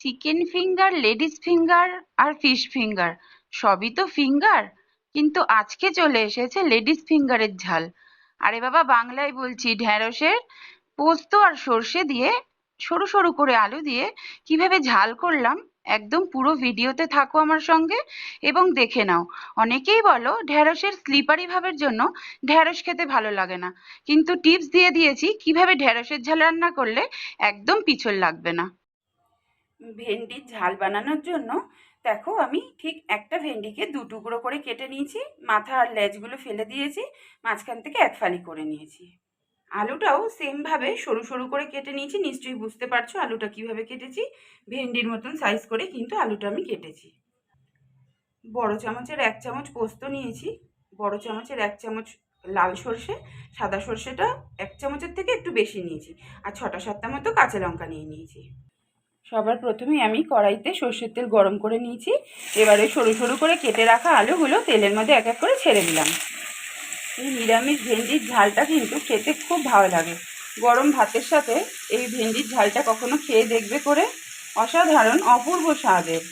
Chicken finger ladies finger আর fish finger সবই তো ফিঙ্গার কিন্তু আজকে চলে এসেছে লেডিস ফিঙ্গারের ঝাল। আরে বাবা, বাংলায় বলছি, ঢ্যাঁড়সের পোস্ত আর সর্ষে দিয়ে সরু সরু করে আলু দিয়ে কীভাবে ঝাল করলাম, একদম পুরো ভিডিওতে থাকো আমার সঙ্গে এবং দেখে নাও। অনেকেই বলো, ঢ্যাঁড়সের স্লিপারি ভাবের জন্য ঢ্যাঁড়স খেতে ভালো লাগে না। কিন্তু টিপস দিয়ে দিয়েছি, কীভাবে ঢ্যাঁড়সের ঝাল রান্না করলে একদম পিছল লাগবে না। ভেন্ডির ঝাল বানানোর জন্য, দেখো আমি ঠিক একটা ভেন্ডিকে দু টুকরো করে কেটে নিয়েছি, মাথা আর লেজগুলো ফেলে দিয়েছি, মাঝখান থেকে এক ফালি করে নিয়েছি। আলুটাও সেমভাবে সরু সরু করে কেটে নিয়েছি, নিশ্চয়ই বুঝতে পারছ আলুটা কীভাবে কেটেছি, ভেন্ডির মতন সাইজ করে কিন্তু আলুটা আমি কেটেছি। বড় চামচের এক চামচ পোস্ত নিয়েছি, বড় চামচের এক চামচ লাল সর্ষে, সাদা সর্ষেটা এক চামচের থেকে একটু বেশি নিয়েছি, আর ছটা সাতটা মতো কাঁচা লঙ্কা নিয়ে নিয়েছি। সবার প্রথমে আমি কড়াইতে সর্ষের তেল গরম করে নিয়েছি। এবারে সরু সরু করে কেটে রাখা আলুগুলো তেলের মধ্যে এক এক করে ছেড়ে দিলাম। এই নিরামিষ ভেন্ডির ঝালটা কিন্তু খেতে খুব ভালো লাগে। গরম ভাতের সাথে এই ভেন্ডির ঝালটা কখনো খেয়ে দেখবে করে? অসাধারণ, অপূর্ব স্বাদের।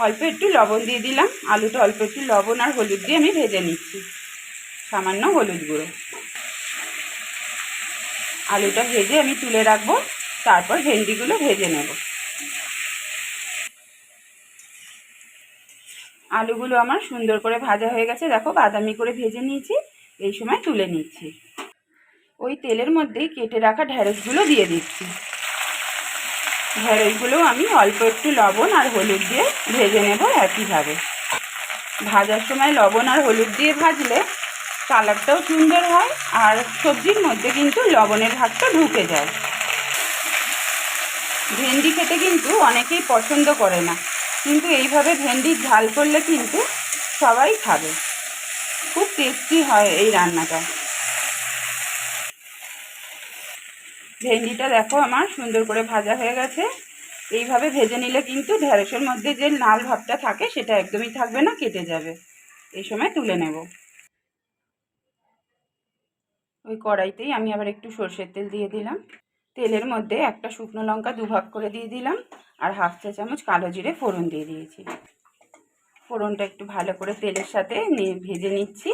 অল্প একটু লবণ দিয়ে দিলাম। আলুটা অল্প একটু লবণ আর হলুদ দিয়ে আমি ভেজে নিচ্ছি। সামান্য হলুদ গুঁড়ো। আলুটা ভেজে আমি তুলে রাখব। তারপর ভেন্ডিগুলো ভেজে নেব। আলুগুলো আমার সুন্দর করে ভাজা হয়ে গেছে। দেখো বাদামি করে ভেজে নিয়েছি, এই সময় তুলে নিচ্ছি। ওই তেলের মধ্যেই কেটে রাখা ঢ্যাঁড়সগুলো দিয়ে দিচ্ছি। ঢ্যাঁড়সগুলো আমি অল্প একটু লবণ আর হলুদ দিয়ে ভেজে নেব একইভাবে। ভাজার সময় লবণ আর হলুদ দিয়ে ভাজলে কালারটাও সুন্দর হয় আর সবজির মধ্যে কিন্তু লবণের ভাগটা ঢুকে যায়। ভেন্ডি খেতে কিন্তু অনেকেই পছন্দ করে না। কিন্তু এইভাবে ভেন্ডির ঝাল করলে কিন্তু সবাই খাবে। খুব টেস্টি হয় এই রান্নাটা। ভেন্ডিটা দেখো আমার সুন্দর করে ভাজা হয়ে গেছে। এইভাবে ভেজে নিলে কিন্তু ঢেঁড়সের মধ্যে যে লাল ভাবটা থাকে সেটা একদমই থাকবে না, কেটে যাবে। এই সময় তুলে নেব। ওই কড়াইতেই আমি আবার একটু সর্ষের তেল দিয়ে দিলাম। তেলের মধ্যে একটা শুকনো লঙ্কা দুভাগ করে দিয়ে দিলাম আর হাফ চা চামচ কালো জিরে ফোড়ন দিয়ে দিয়েছি। ফোড়নটা একটু ভালো করে তেলের সাথে ভেজে নিচ্ছি।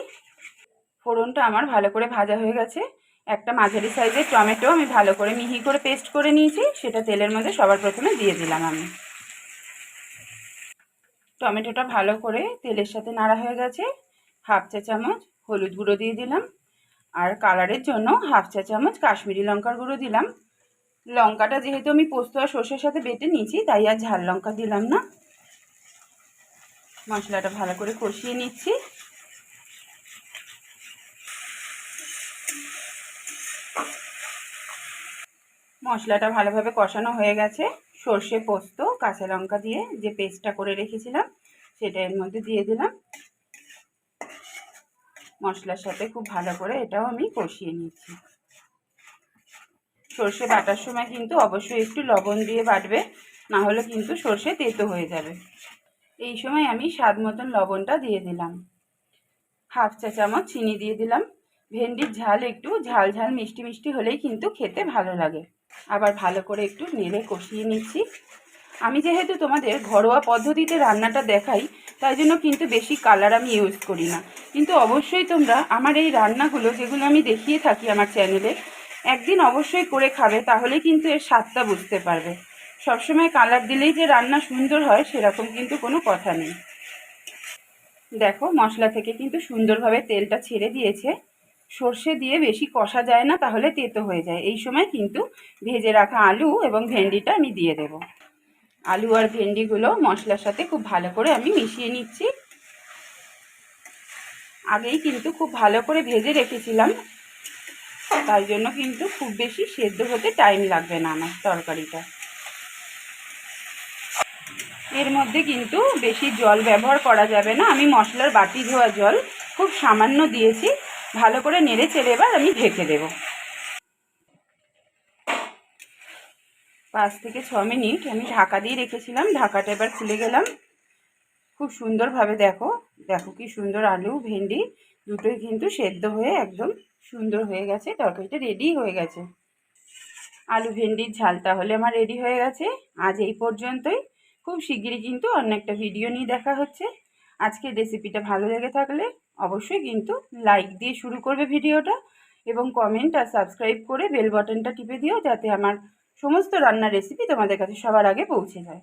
ফোড়নটা আমার ভালো করে ভাজা হয়ে গেছে। একটা মাঝারি সাইজের টমেটো আমি ভালো করে মিহি করে পেস্ট করে নিয়েছি, সেটা তেলের মধ্যে সবার প্রথমে দিয়ে দিলাম আমি। টমেটোটা ভালো করে তেলের সাথে নাড়া হয়ে গেছে। হাফ চা চামচ হলুদ গুঁড়ো দিয়ে দিলাম। আর কালারের জন্য হাফ চা চামচ কাশ্মীরি লঙ্কার গুঁড়ো দিলাম। লঙ্কাটা যেহেতু আমি পোস্ত আর সর্ষের সাথে বেটে নিয়েছি, তাই আর ঝাল লঙ্কা দিলাম না। মশলাটা ভালো করে কষিয়ে নিচ্ছি। মশলাটা ভালোভাবে কষানো হয়ে গেছে। সর্ষে, পোস্ত, কাঁচা লঙ্কা দিয়ে যে পেস্টটা করে রেখেছিলাম, সেটা এর মধ্যে দিয়ে দিলাম। মশলার সাথে খুব ভালো করে এটাও আমি কষিয়ে নিচ্ছি। সর্ষে বাটার সময় কিন্তু অবশ্যই একটু লবণ দিয়ে বাটবে, না হলে কিন্তু সর্ষে তেতো হয়ে যাবে। এই সময় আমি স্বাদ মতন লবণটা দিয়ে দিলাম। হাফ চা চামচ চিনি দিয়ে দিলাম। ভেন্ডির ঝাল একটু ঝাল ঝাল মিষ্টি মিষ্টি হলেই কিন্তু খেতে ভালো লাগে। আবার ভালো করে একটু নেড়ে কষিয়ে নিচ্ছি। আমি যেহেতু তোমাদের ঘরোয়া পদ্ধতিতে রান্নাটা দেখাই, তাই জন্য কিন্তু বেশি কালার আমি ইউজ করি না। কিন্তু অবশ্যই তোমরা আমার এই রান্নাগুলো যেগুলো আমি দেখিয়ে থাকি আমার চ্যানেলে একদিন অবশ্যই করে খাবে তাহলে কিন্তু এর স্বাদটা বুঝতে পারবে। সবসময় কালার দিলেই যে রান্না সুন্দর হয়, সেরকম কিন্তু কোনো কথা নেই। দেখো, মশলা থেকে কিন্তু সুন্দরভাবে তেলটা ছেড়ে দিয়েছে। সর্ষে দিয়ে বেশি কষা যায় না, তাহলে তেতো হয়ে যায়। এই সময় কিন্তু ভেজে রাখা আলু এবং ভেন্ডিটা আমি দিয়ে দেব। আলু আর ভেন্ডিগুলো মশলার সাথে খুব ভালো করে আমি মিশিয়ে নিচ্ছি। আগেই কিন্তু খুব ভালো করে ভেজে রেখেছিলাম। তাই জন্য কিন্তু খুব বেশি সেদ্ধ হতে টাইম লাগবে না আমার তরকারিটা। এর মধ্যে কিন্তু বেশি জল ব্যবহার করা যাবে না। আমি মশলার বাটি ধোয়া জল খুব সামান্য দিয়েছি। ভালো করে নেড়ে চেড়ে এবার আমি ঢেকে দেব। পাঁচ থেকে ছ মিনিট আমি ঢাকা দিয়ে রেখেছিলাম। ঢাকাটা এবার খুলে গেলাম। খুব সুন্দরভাবে দেখো। দেখো কি সুন্দর আলু, ভেন্ডি দুটোই কিন্তু সেদ্ধ হয়ে একদম সুন্দর হয়ে গেছে, তরকারিটা রেডি হয়ে গেছে। আলু ভেন্ডির ঝাল তাহলে আমার রেডি হয়ে গেছে। আজ এই পর্যন্তই। খুব শিগগিরই কিন্তু অন্য একটা ভিডিও নিয়ে দেখা হচ্ছে। আজকের রেসিপিটা ভালো লেগে থাকলে অবশ্যই কিন্তু লাইক দিয়ে শুরু করবে ভিডিওটা এবং কমেন্ট আর সাবস্ক্রাইব করে বেল বাটনটা টিপে দিও যাতে আমার সমস্ত রান্নার রেসিপি তোমাদের কাছে সবার আগে পৌঁছে যায়।